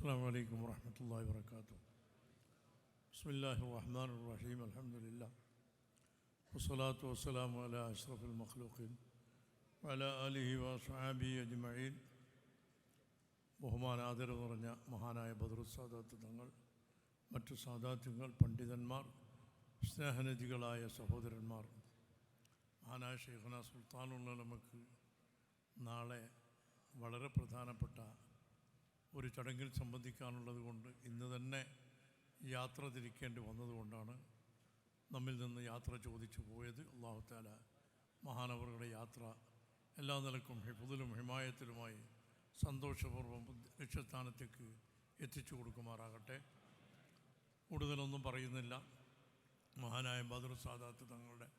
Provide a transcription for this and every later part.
السلام عليكم ورحمة الله وبركاته بسم الله الرحمن الرحيم الحمد لله والصلاة والسلام على أشرف المخلوقين وعلى آله وأصحابه أجمعين ബഹുമാനാദരവ് നിറഞ്ഞ മഹാനായ ബദറുസാദാത്ത് തങ്ങൾ മറ്റു സാദാത്യങ്ങൾ പണ്ഡിതന്മാർ സ്നേഹനദികളായ സഹോദരന്മാർ മഹാനായ ഷെയ്ഖന സുൽത്താനുള്ള നമുക്ക് നാളെ വളരെ പ്രധാനപ്പെട്ട ഒരു ചടങ്ങിൽ സംബന്ധിക്കാനുള്ളത് കൊണ്ട് ഇന്ന് തന്നെ യാത്ര തിരിക്കേണ്ടി വന്നതുകൊണ്ടാണ് നമ്മിൽ നിന്ന് യാത്ര ചോദിച്ചു പോയത്. അള്ളാഹുത്താല മഹാനവറുടെ യാത്ര എല്ലാ നിലക്കും ഹിഫുദിലും ഹിമായത്തിലുമായി സന്തോഷപൂർവം ലക്ഷ്യസ്ഥാനത്തേക്ക് എത്തിച്ചു കൊടുക്കുമാറാകട്ടെ. കൂടുതലൊന്നും പറയുന്നില്ല. മഹാനായ ബദർ സാദാത്ത് തങ്ങളുടെ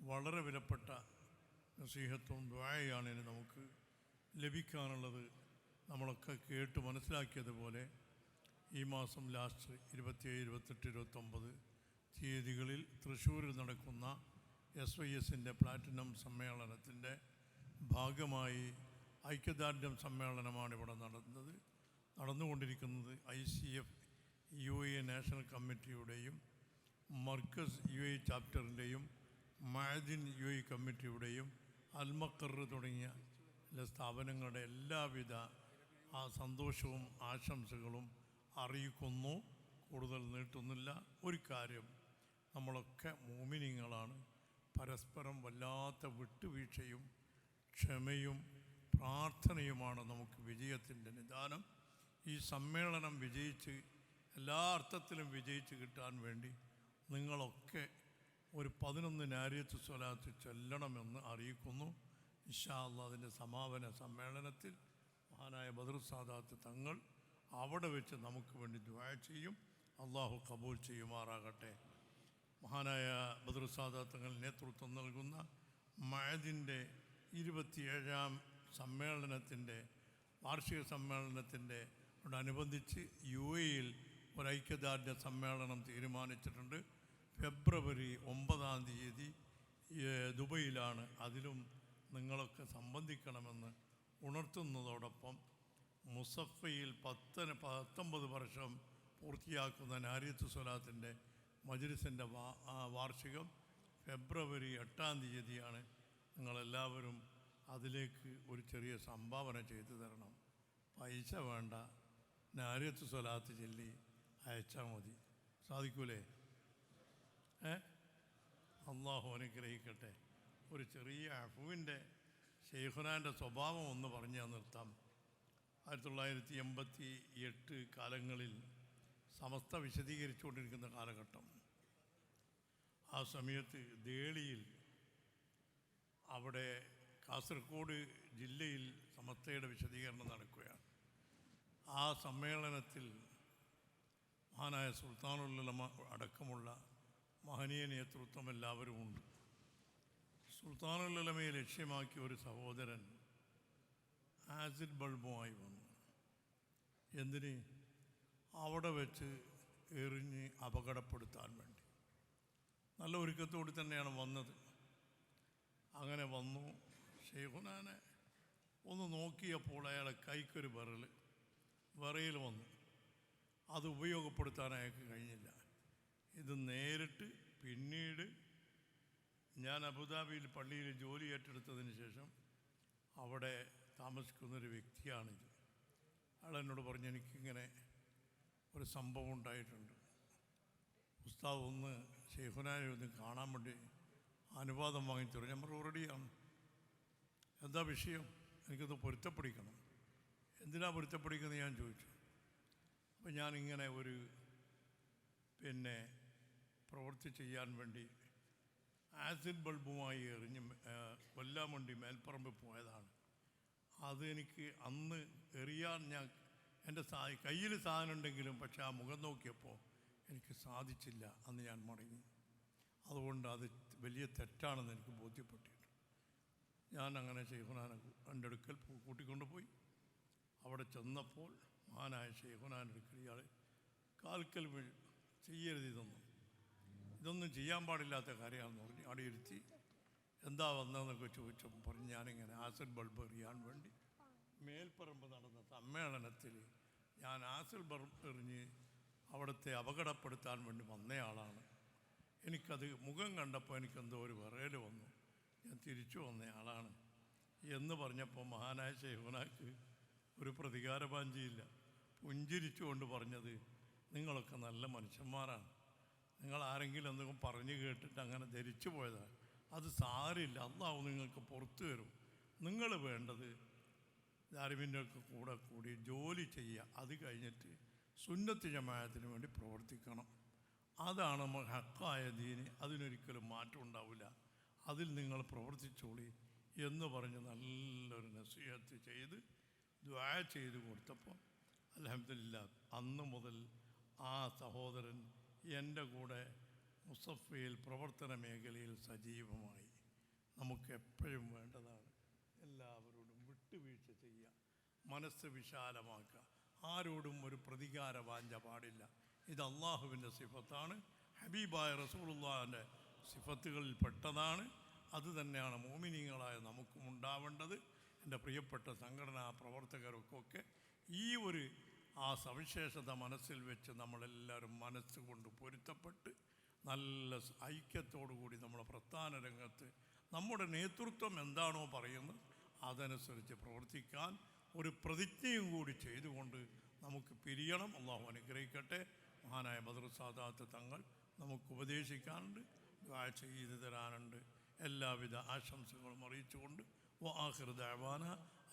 വളരെ വിലപ്പെട്ട നസീഹത്വം ദ്വായയാണ് ഇനി നമുക്ക് ലഭിക്കാനുള്ളത് നമ്മളൊക്കെ കേട്ട് മനസ്സിലാക്കിയതുപോലെ ഈ മാസം ലാസ്റ്റ് ഇരുപത്തിയേഴ് ഇരുപത്തെട്ട് ഇരുപത്തൊമ്പത് തീയതികളിൽ തൃശ്ശൂരിൽ നടക്കുന്ന എസ് വൈ എസിന്റെ പ്ലാറ്റിനം സമ്മേളനത്തിന്റെ ഭാഗമായി ഐക്യദാർഢ്യം സമ്മേളനമാണ് ഇവിടെ നടന്നത്. നടന്നുകൊണ്ടിരിക്കുന്നത് I C F U A national കമ്മിറ്റിയുടെയും Markaz U A ചാപ്റ്ററിന്റെയും മാദിൻ യു എ കമ്മിറ്റിയുടെയും അൽമക്കർ തുടങ്ങിയ സ്ഥാപനങ്ങളുടെ എല്ലാവിധ ആ സന്തോഷവും ആശംസകളും അറിയിക്കുന്നു. കൂടുതൽ നീട്ടുന്നില്ല. ഒരു കാര്യം നമ്മളൊക്കെ മോമിനിങ്ങളാണ്. പരസ്പരം വല്ലാത്ത വിട്ടുവീഴ്ചയും ക്ഷമയും പ്രാർത്ഥനയുമാണ് നമുക്ക് വിജയത്തിന്റെ നിദാനം. ഈ സമ്മേളനം വിജയിച്ച് എല്ലാ അർത്ഥത്തിലും വിജയിച്ച് കിട്ടാൻ വേണ്ടി നിങ്ങളൊക്കെ ഒരു പതിനൊന്ന് നാരിയത്ത് സ്വലാത്ത് ചൊല്ലണമെന്ന് അറിയിക്കുന്നു. ഇഷാ അതിന്റെ സമാപന സമ്മേളനത്തിൽ മഹാനായ ബദർ സാദാത്ത് തങ്ങൾ അവിടെ വെച്ച് നമുക്ക് വേണ്ടി ദ്വാ ചെയ്യും. അള്ളാഹു കബൂൽ ചെയ്യുമാറാകട്ടെ. മഹാനായ ബദർ സാദാത്തങ്ങൾ നേതൃത്വം നൽകുന്ന മഴതിന്റെ ഇരുപത്തിയേഴാം സമ്മേളനത്തിന്റെ വാർഷിക സമ്മേളനത്തിന്റെ അനുബന്ധിച്ച് യു എയിൽ ഒരു ഐക്യദാർഢ്യ സമ്മേളനം തീരുമാനിച്ചിട്ടുണ്ട്. ഫെബ്രുവരി ഒമ്പതാം തീയതി ദുബൈയിലാണ്. അതിലും നിങ്ങളൊക്കെ സംബന്ധിക്കണമെന്ന് ഉണർത്തുന്നതോടൊപ്പം മുസഫയിൽ പത്തിന് പത്തൊമ്പത് വർഷം പൂർത്തിയാക്കുന്ന നാരിയത്ത് സ്വലാത്തിന്റെ മജ്ലിസിന്റെ വാർഷികം ഫെബ്രുവരി എട്ടാം തീയതിയാണ് നിങ്ങളെല്ലാവരും അതിലേക്ക് ഒരു ചെറിയ സംഭാവന ചെയ്തു തരണം. പൈസ വേണ്ട നാരിയത്ത് സ്വലാത്ത് ചൊല്ലി അയച്ചാൽ മതി. സാധിക്കൂലേ? ഏ? അള്ളാഹു അനുഗ്രഹിക്കട്ടെ. ഒരു ചെറിയ അഫുവിന്റെ ഷെയ്ഖുനാന്റെ സ്വഭാവം ഒന്ന് പറഞ്ഞു നിർത്താം. ആയിരത്തി തൊള്ളായിരത്തി എൺപത്തി എട്ട് കാലങ്ങളിൽ സമസ്ത വിശദീകരിച്ചുകൊണ്ടിരിക്കുന്ന കാലഘട്ടം. ആ സമയത്ത് ദേളിയിൽ അവിടെ കാസർഗോഡ് ജില്ലയിൽ സമസ്തയുടെ വിശദീകരണം നടക്കുകയാണ്. ആ സമ്മേളനത്തിൽ മഹാനായ സുൽത്താനുള്ള അടക്കമുള്ള മഹനീയ നേതൃത്വം എല്ലാവരും ഉണ്ട് സുൽത്താനുല്ലമയെ ലക്ഷ്യമാക്കിയ ഒരു സഹോദരൻ ആസിഡ് ബൾബുമായി വന്നു. എന്തിന്? അവിടെ വെച്ച് എറിഞ്ഞ് അപകടപ്പെടുത്താൻ വേണ്ടി. നല്ല ഒരുക്കത്തോടെ തന്നെയാണ് വന്നത്. അങ്ങനെ വന്നു. ഷെയ്ഖുനാനെ ഒന്ന് നോക്കിയപ്പോൾ അയാളെ കൈക്കൊരു വിറൽ വിറയിൽ വന്നു. അത് ഉപയോഗപ്പെടുത്താൻ അയാൾക്ക് കഴിഞ്ഞില്ല. ഇത് നേരിട്ട് പിന്നീട് ഞാൻ അബുദാബിയിൽ പള്ളിയിൽ ജോലി ഏറ്റെടുത്തതിന് ശേഷം അവിടെ താമസിക്കുന്നൊരു വ്യക്തിയാണിത്. അയാൾ എന്നോട് പറഞ്ഞു എനിക്കിങ്ങനെ ഒരു സംഭവം ഉണ്ടായിട്ടുണ്ട്. ഉസ്താവ് ഒന്ന് ഷെയ്ഖുനാനെ ഒന്ന് കാണാൻ വേണ്ടി അനുവാദം ഞാൻ പറഞ്ഞു റെഡിയാണ് എന്താ വിഷയം? എനിക്കത് പൊരുത്തപ്പെടിക്കണം. എന്തിനാ പൊരുത്തപ്പെടിക്കുന്നത്? ഞാൻ ചോദിച്ചു. അപ്പം ഞാനിങ്ങനെ ഒരു പിന്നെ പ്രവൃത്തി ചെയ്യാൻ വേണ്ടി ആസിഡ് ബൾബുമായി എറിഞ്ഞ് കൊല്ലാമണ്ടി മേൽപ്പറമ്പിൽ പോയതാണ്. അതെനിക്ക് അന്ന് എറിയാൻ ഞാൻ എന്റെ സാ കയ്യിൽ സാധനം ഉണ്ടെങ്കിലും പക്ഷെ ആ മുഖം നോക്കിയപ്പോൾ എനിക്ക് സാധിച്ചില്ല അന്ന് ഞാൻ മടങ്ങി. അതുകൊണ്ട് അത് വലിയ തെറ്റാണെന്ന് എനിക്ക് ബോധ്യപ്പെട്ടിട്ടുണ്ട് ഞാൻ അങ്ങനെ ഷെയ്ഖുനാനെ എന്റെ അടുക്കൽ കൂട്ടിക്കൊണ്ട് പോയി. അവിടെ ചെന്നപ്പോൾ മഹാനായ ഷെയ്ഹുനാൻ അടുക്കൽ ഇയാൾ കാൽക്കൽ ചെയ്യരുത് ഇതൊന്നും. ഇതൊന്നും ചെയ്യാൻ പാടില്ലാത്ത കാര്യമാണെന്ന് പറഞ്ഞു അവിടെ ഇരുത്തി എന്താ വന്നതെന്നൊക്കെ ചോദിച്ചപ്പോൾ പറഞ്ഞു ഞാനിങ്ങനെ ആസിഡ് ബൾബ് എറിയാൻ വേണ്ടി മേൽപ്പറമ്പ് നടന്ന സമ്മേളനത്തിൽ ഞാൻ ആസിൽ ബൾബ് എറിഞ്ഞ് അവിടുത്തെ അപകടപ്പെടുത്താൻ വേണ്ടി വന്നയാളാണ് എനിക്കത് മുഖം കണ്ടപ്പോൾ എനിക്കെന്തോ ഒരു വിറയൽ വന്നു. ഞാൻ തിരിച്ചു വന്നയാളാണ് എന്ന് പറഞ്ഞപ്പോൾ മഹാനായ ശൈവനാക്ക് ഒരു പ്രതികാരപാഞ്ചിയില്ല. പുഞ്ചിരിച്ചുകൊണ്ട് പറഞ്ഞത് നിങ്ങളൊക്കെ നല്ല മനുഷ്യന്മാരാണ്. നിങ്ങൾ ആരെങ്കിലും എന്തെങ്കിലും പറഞ്ഞു കേട്ടിട്ട് അങ്ങനെ ധരിച്ചു പോയതാണ് അത് സാരില്ല അള്ളാഹു നിങ്ങൾക്ക് പുറത്തു വരും നിങ്ങൾ വേണ്ടത് ദാരിമിന്റെ ഒക്കെ കൂടെ കൂടി ജോലി ചെയ്യുക. അത് കഴിഞ്ഞിട്ട് സുന്നത്ത് ജമായത്തിന് വേണ്ടി പ്രവർത്തിക്കണം. അതാണ് നമ്മൾ ഹക്കായ ദീന്. അതിനൊരിക്കലും മാറ്റം ഉണ്ടാവില്ല. അതിൽ നിങ്ങൾ പ്രവർത്തിച്ചോളി എന്ന് പറഞ്ഞ് നല്ലൊരു നസീഹത്ത് ചെയ്ത് ദ്വായ ചെയ്ത് കൊടുത്തപ്പോൾ അലഹമില്ല അന്ന് മുതൽ ആ സഹോദരൻ എന്റെ കൂടെ മുസഫയിൽ പ്രവർത്തന മേഖലയിൽ സജീവമായി നമുക്ക് എപ്പോഴും വേണ്ടതാണ്. എല്ലാവരോടും വിട്ടുവീഴ്ച ചെയ്യുക മനസ്സ് വിശാലമാക്കുക. ആരോടും ഒരു പ്രതികാര വാഞ്ച പാടില്ല. ഇത് അള്ളാഹുവിന്റെ സിഫത്താണ് ഹബീബായ റസൂലുള്ളാഹിന്റെ സിഫത്തുകളിൽ പെട്ടതാണ്. അത് തന്നെയാണ് മോമിനിയങ്ങളായ നമുക്കും ഉണ്ടാവേണ്ടത്. എന്റെ പ്രിയപ്പെട്ട സംഘടനാ പ്രവർത്തകർക്കൊക്കെ ഈ ഒരു ആ സവിശേഷത മനസ്സിൽ വെച്ച് നമ്മളെല്ലാവരും മനസ്സുകൊണ്ട് പൊരുത്തപ്പെട്ട് നല്ല ഐക്യത്തോടു കൂടി നമ്മുടെ പ്രസ്ഥാന രംഗത്ത് നമ്മുടെ നേതൃത്വം എന്താണോ പറയുന്നത് അതനുസരിച്ച് പ്രവർത്തിക്കാൻ ഒരു പ്രതിജ്ഞയും കൂടി ചെയ്തുകൊണ്ട് നമുക്ക് പിരിയണം. അള്ളാഹു അനുഗ്രഹിക്കട്ടെ. മഹാനായ ബദർസാദാത്ത് തങ്ങൾ നമുക്ക് ഉപദേശിക്കാനുണ്ട്. ദുആ ചെയ്തു തരാനുണ്ട്. എല്ലാവിധ ആശംസകളും അറിയിച്ചുകൊണ്ട്. വ ആഖിർ ദഅവാന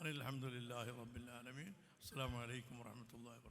അനിൽ അഹമ്മദില്ലാഹി റബ്ബിൽ ആലമീൻ. അസ്സലാമു അലൈക്കും വറഹ്മത്തുള്ളാഹി വബറകാതുഹു